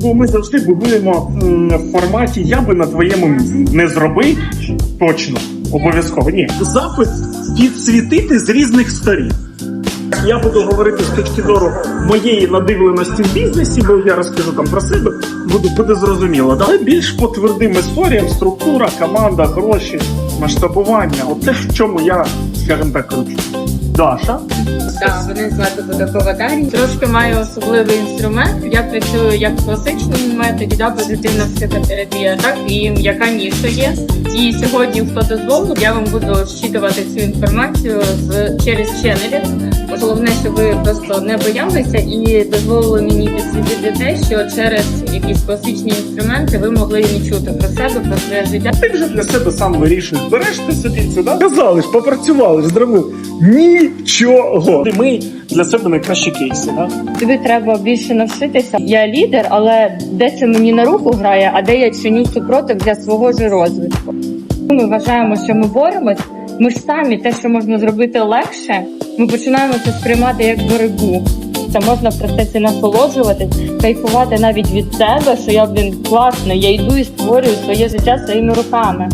бо ми завжди будуємо в форматі я би на твоєму місці. Не зроби точно, обов'язково. Ні. Запит підсвітити з різних сторін. Я буду говорити з точки зору моєї надивленості в бізнесі, бо я розкажу там про себе, буде, буде зрозуміло. Але більш по твердим історіям, структура, команда, гроші, масштабування. Оце в чому я, скажімо так, кручу. Даша. Так, мене звати Будакова Дар'я. Трошки маю особливий інструмент. Я працюю як в класичному методі, да, позитивна психотерапія, так і яка ніша є. І сьогодні, хто дозволив, я вам буду щитувати цю інформацію з через ченелі. Головне, щоб ви просто не боялися і дозволили мені підсвітити те, що через якісь класичні інструменти ви могли не чути про себе, про своє життя. Ти вже для себе сам вирішуєш. Береш ти собі це, да? Казали ж, попрацювали ж, зробив. Нічого. Ми для себе найкращі кейси, да? Тобі треба більше навчитися. Я лідер, але де це мені на руку грає, а де я чиню супротив для свого ж розвитку. Ми вважаємо, що ми боремось. Ми ж самі те, що можна зробити легше, ми починаємо це сприймати як боротьбу. Це можна в процесі насолоджуватись, кайфувати навіть від себе, що я блін класно, я йду і створюю своє життя своїми руками.